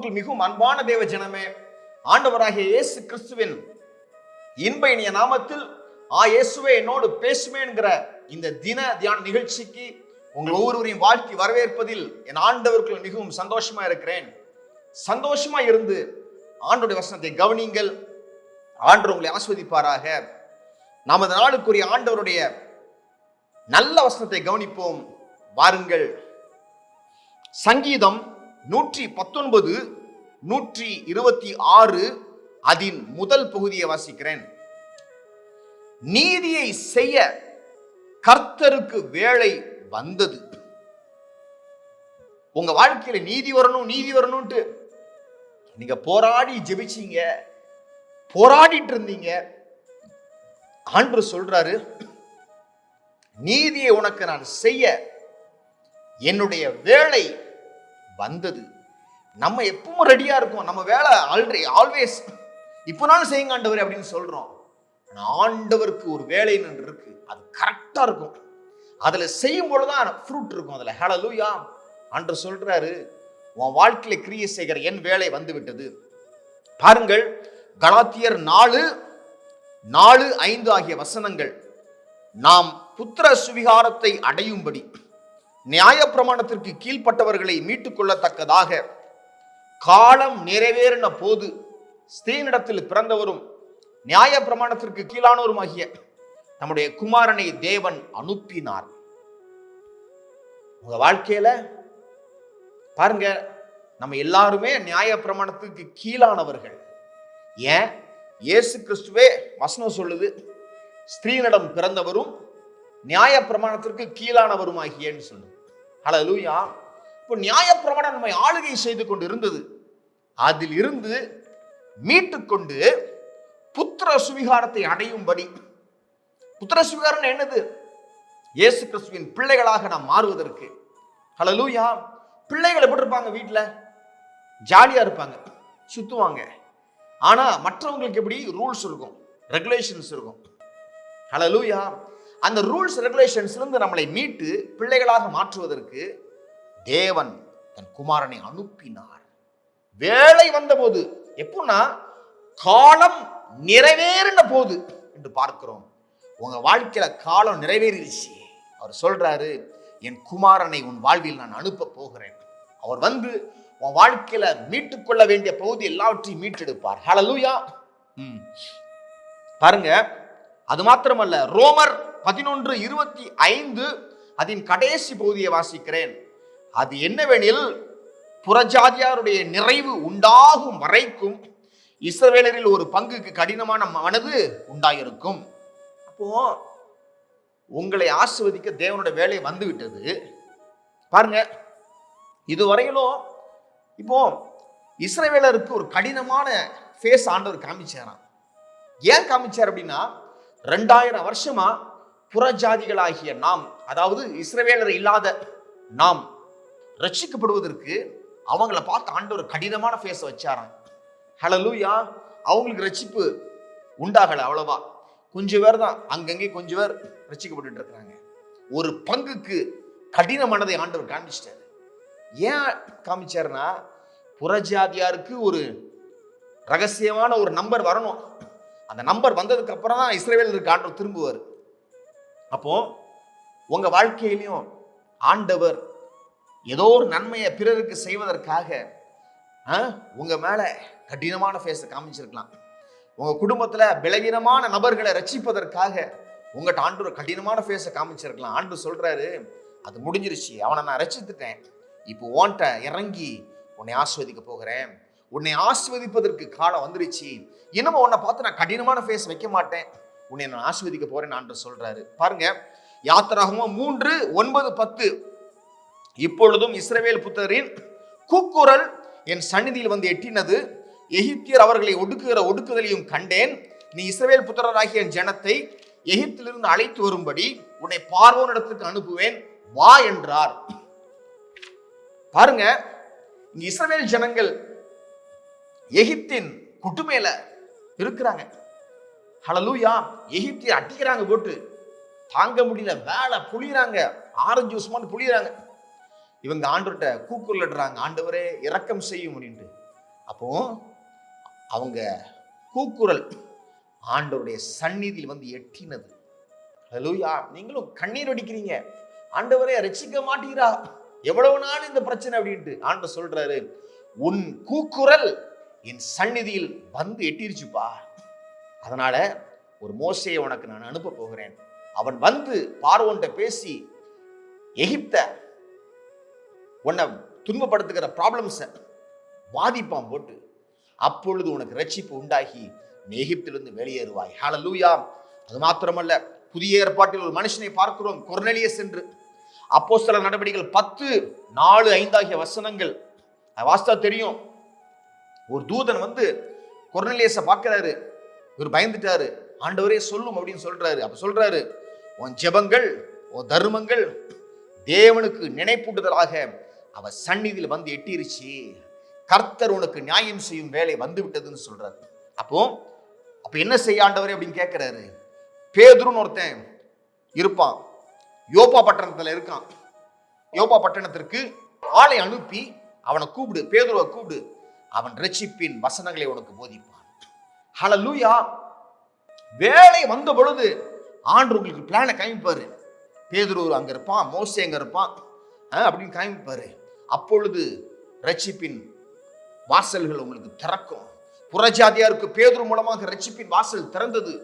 கிறிஸ்துவுக்குள் மிகவும் அன்பான தேவ ஜனமே ஆண்டவராகிய இயேசு கிறிஸ்துவின் இன்ப இனிய நாமத்தில் ஆ இயேசுவே என்னோடு பேசுமேங்கிற இந்த தின தியான நிகழ்ச்சிக்கு உங்கள் ஒவ்வொருவரையும் வாழ்க்கை வரவேற்பதில் என் ஆண்டவர்கள் மிகவும் சந்தோஷமா இருக்கிறேன். சந்தோஷமா இருந்து ஆண்டுடைய வசனத்தை கவனிங்கள் ஆண்டு உங்களை ஆஸ்வதிப்பாராக. நமது நாளுக்குரிய ஆண்டவருடைய நல்ல வசனத்தை கவனிப்போம். வாருங்கள். சங்கீதம் நூற்றி பத்தொன்பது நூற்றி இருபத்தி ஆறு அதின் முதல் பகுதியை வாசிக்கிறேன். நீதியை செய்ய கர்த்தருக்கு வேலை வந்தது. உங்க வாழ்க்கையில நீதி வரணும் நீதி வரணும்ட்டு நீங்க போராடி ஜெபிச்சீங்க போராடிட்டு இருந்தீங்க. ஆண்டு சொல்றாரு நீதியை உனக்கு நான் செய்ய என்னுடைய வேலை வந்தது. நம்ம எப்பவும் ரெடியாக இருக்கோம் நம்ம வேலை ஆல்ரெடி ஆல்வேஸ் இப்போனாலும் செய்யுங்க ஆண்டவர் அப்படின்னு சொல்கிறோம் ஆண்டவருக்கு ஒரு வேலை ஒன்று இருக்கு. அது கரெக்டாக இருக்கும். அதில் செய்யும் பொழுதுதான் ஃப்ரூட் இருக்கும் அதில். ஹலலூயா அன்று சொல்கிறாரு உன் வாழ்க்கையில் கிரியை செய்கிற என் வேலை வந்து விட்டது. பாருங்கள் கலாத்தியர் நாலு நாலு ஐந்து ஆகிய வசனங்கள். நாம் புத்திர சுவிகாரத்தை அடையும்படி. நியாயப்பிரமாணத்திற்கு கீழ்ப்பட்டவர்களை மீட்டுக் கொள்ளத்தக்கதாக காலம் நிறைவேறின போது ஸ்திரீனிடத்தில் பிறந்தவரும் நியாயப்பிரமாணத்திற்கு கீழானவருமாகிய நம்முடைய குமாரனை தேவன் அனுப்பினார். உங்க வாழ்க்கையில பாருங்க நம்ம எல்லாருமே நியாயப்பிரமாணத்துக்கு கீழானவர்கள். ஏன்? இயேசு கிறிஸ்துவே வசனம் சொல்லுது ஸ்திரீனிடம் பிறந்தவரும் நியாய பிரமாணத்திற்கு கீழானவருமாகியன்னு சொல்லுது. ஹalleluya இப்போ நியாயப்பிரமாணம் நம்மை ஆளுகை செய்து கொண்டு இருந்தது. அதில் இருந்து மீட்டுக்கொண்டு புத்திர சுவிகாரத்தை அடையும்படி. புத்திர சுவிகாரம் என்னது? இயேசு கிறிஸ்துவின் பிள்ளைகளாக நாம் மாறுவதற்கு. ஹalleluya பிள்ளைகள் எப்படி இருப்பாங்க வீட்டில்? ஜாலியாக இருப்பாங்க. சுத்துவாங்க. ஆனால் மற்றவங்களுக்கு எப்படி? ரூல்ஸ் இருக்கும். ரெகுலேஷன்ஸ் இருக்கும். ஹalleluya அந்த ரூல்ஸ் ரெகுலேஷன்ஸ்லேருந்து நம்மளை மீட்டு பிள்ளைகளாக மாற்றுவதற்கு தேவன் தன் குமாரனை அனுப்பினார். வேலை வந்தபோது எப்படின்னா காலம் நிறைவேறின போது என்று பார்க்கிறோம். உங்க வாழ்க்கையில காலம் நிறைவேறிடுச்சு. அவர் சொல்றாரு என் குமாரனை உன் வாழ்வில் நான் அனுப்ப போகிறேன். அவர் வந்து உன் வாழ்க்கையில மீட்டுக்கொள்ள வேண்டிய பகுதி எல்லாவற்றையும் மீட்டெடுப்பார். ஹலலூயா ம். பாருங்க அது மாத்திரமல்ல ரோமர் பதினொன்று இருபத்தி ஐந்து அதன் கடைசி பகுதியை வாசிக்கிறேன். அது என்னவெனில் புறஜாதியாருடைய நிறைவு உண்டாகும் வரைக்கும் இஸ்ரவேலரில் ஒரு பங்குக்கு கடினமான மனது உண்டாயிருக்கும். அப்போ உங்களை ஆசிர்வதிக்க தேவனுடைய வேலை வந்து விட்டது பாருங்க இதுவரையிலும் இப்போ இஸ்ரேவேலருக்கு ஒரு கடினமான ஃபேஸ் ஆண்டவர் காமிச்சாராம். ஏன் காமிச்சார் அப்படின்னா ரெண்டாயிரம் வருஷமா புறஜாதிகளாகிய நாம் அதாவது இஸ்ரவேலர் இல்லாத நாம் ரட்சிக்கப்படுவதற்கு அவங்கள பார்த்து ஆண்டவர் கடினமான ஃபேஸை வச்சாராம். ஹலலூயா அவங்களுக்கு ரட்சிப்பு உண்டாகலை அவ்வளவா. கொஞ்சம் பேர் தான் அங்கங்கே கொஞ்சம் பேர் ரசிக்கப்பட்டு இருக்கிறாங்க. ஒரு பங்குக்கு கடின மனதை ஆண்டவர் காமிச்சிட்டாரு ஏன் காமிச்சாருன்னா புறஜாதியாருக்கு ஒரு ரகசியமான ஒரு நம்பர் வரணும். அந்த நம்பர் வந்ததுக்கு அப்புறம் தான் இஸ்ரேவேலருக்கு ஆண்டவர் திரும்புவார். அப்போ உங்க வாழ்க்கையிலையும் ஆண்டவர் ஏதோ ஒரு நன்மையை பிறருக்கு செய்வதற்காக ஆ, உங்க மேல கடினமான ஃபேஸை காமிச்சிருக்கலாம். உங்க குடும்பத்துல பலவீனமான நபர்களை ரட்சிப்பதற்காக உங்கள்கிட்ட ஆண்டவர் கடினமான ஃபேஸை காமிச்சிருக்கலாம். ஆண்டு சொல்றாரு அது முடிஞ்சிருச்சு. அவனை நான் ரட்சித்துட்டேன். இப்போ ஓன்ட்ட இறங்கி உன்னை ஆஸ்வதிக்க போகிறேன். உன்னை ஆஸ்வதிப்பதற்கு காலம் வந்துருச்சு. இன்னமும் உன்னை பார்த்து நான் கடினமான ஃபேஸ் வைக்க மாட்டேன். உன்னை நான் ஆஸ்வதிக்க போறேன் நான் சொல்றாரு. பாருங்க யாத்திராகமும் மூன்று ஒன்பது பத்து. இப்பொழுதும் இஸ்ரவேல் புத்தரின் கூக்குரல் என் சந்நிதியில் வந்து எட்டினது. எகிப்தியர் அவர்களை ஒடுக்குகிற ஒடுக்குதலையும் கண்டேன். நீ இஸ்ரவேல் புத்திரராகிய என் ஜனத்தை எகிப்திலிருந்து அழைத்து வரும்படி உன்னை பார்வோனிடத்துக்கு அனுப்புவேன். வா என்றார். பாருங்க இஸ்ரவேல் ஜனங்கள் எகிப்தின் குட்டுமேல இருக்கிறாங்க. ஹலலூயா எகிப்தியை அட்டிக்கிறாங்க போட்டு. தாங்க முடியல வேலை புளியறாங்க ஆரஞ்சு ஜூஸ்மான்னு மாதிரி புளியறாங்க இவங்க ஆண்டவர்கிட்ட கூக்குரலிடுறாங்க ஆண்டவரே இரக்கம் செய்யும் அப்படின்ட்டு. அப்போ அவங்க கூக்குரல் ஆண்டவருடைய சந்நிதியில் வந்து எட்டினது. ஹலோயா நீங்களும் கண்ணீர் அடிக்கிறீங்க ஆண்டவரே ரசிக்க மாட்டீரா? எவ்வளவு நாள் இந்த பிரச்சனை அப்படின்ட்டு. ஆண்டவர் சொல்றாரு உன் கூக்குரல் என் சந்நிதியில் வந்து எட்டிருச்சுப்பா. அதனால ஒரு மோசையை உனக்கு நான் அனுப்ப போகிறேன். அவன் வந்து பார்வோன்ட்ட பேசி எகிப்த உன்னை துன்பப்படுத்துகிற ப்ராப்ளம்ஸை வாதிப்பான் போட்டு அப்பொழுது உனக்கு ரட்சிப்பு உண்டாகி நீ எகிப்திலிருந்து வெளியேறுவாய். ஹalleluya அது மாத்திரமல்ல புதிய ஏற்பாட்டில் ஒரு மனுஷனை பார்க்கிறோம் சென்று என்று. சில நடவடிக்கைகள் பத்து நாலு ஐந்தாகிய வசனங்கள். வாஸ்தா தெரியும். ஒரு தூதன் வந்து கொர்னலேஸை பார்க்குறாரு. இவர் பயந்துட்டாரு. ஆண்டவரே சொல்லும் அப்படின்னு சொல்றாரு. அப்ப சொல்றாரு உன் ஜெபங்கள் உன் தர்மங்கள் தேவனுக்கு நினைப்பூட்டுதலாக அவ சந்நிதியில் வந்து எட்டிருச்சு. கர்த்தர் உனக்கு நியாயம் செய்யும் வேலை வந்து விட்டதுன்னு சொல்றாரு. அப்போ அப்ப என்ன செய்ய ஆண்டவரே அப்படின்னு கேட்கிறாரு பேதுருன்னு ஒருத்தன் இருப்பான். யோபா பட்டணத்துல இருக்கான். யோபா பட்டணத்திற்கு ஆளை அனுப்பி அவனை கூப்பிடு பேதுருவை கூப்பிடு. அவன் ரட்சிப்பின் வசனங்களை உனக்கு போதிப்பான். ஹalleluya. வேலை வந்த பொழுது ஆண்டு உங்களுக்கு பிளானை காமிப்பாரு. பேதுரு அங்கே இருப்பான் மோசே அங்கே இருப்பான் அப்படின்னு காமிப்பாரு. அப்பொழுது ரட்சிப்பின் வாசல்கள் உங்களுக்கு திறக்கும். புறஜாதியாருக்கு பேதுரு மூலமாக ரட்சிப்பின் வாசல் திறந்தது.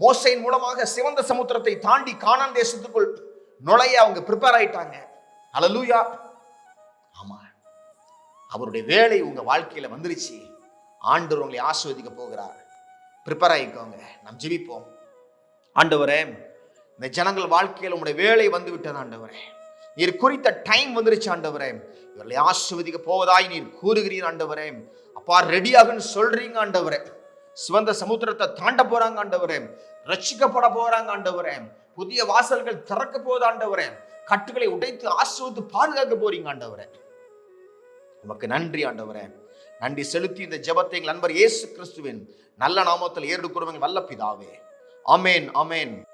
மோசையின் மூலமாக சிவந்த சமுத்திரத்தை தாண்டி காணான் தேசத்துக்குள் நுழைய அவங்க ப்ரிப்பேர் ஆயிட்டாங்க. ஹalleluya. லூயா அவருடைய வேலை உங்கள் வாழ்க்கையில் வந்துருச்சு. ஆண்டவர் உங்களை ஆஸ்வதிக்க போகிறார். ப்ரிப்பேர் ஆகிக்கோங்க நாம் ஜெபிப்போம். ஆண்டவரே இந்த ஜனங்கள் வாழ்க்கையில் உங்களுடைய வேலை வந்து விட்டது ஆண்டவரே. நீர் குறித்த டைம் வந்துருச்சு ஆண்டவரே. இவர்களை ஆஸ்வதிக்க போவதாய் நீர் கூறுகிறீர் ஆண்டவரே. அப்பா ரெடியாகுன்னு சொல்றீங்க ஆண்டவரே. சிவந்த சமுத்திரத்தை தாண்ட போறாங்க ஆண்டவரே. ரட்சிக்கப்பட போறாங்க ஆண்டவரே. புதிய வாசல்கள் திறக்க போகுது ஆண்டவரே. கட்டுகளை உடைத்து ஆசிர்வத்து பாதுகாக்க போறீங்க ஆண்டவரே. உமக்கு நன்றி ஆண்டவரே. நன்றி செலுத்தி இந்த ஜெபத்தை எங்கள் நண்பர் இயேசு கிறிஸ்துவின் நல்ல நாமத்தில் ஏறு வல்ல பிதாவே அமேன் அமேன்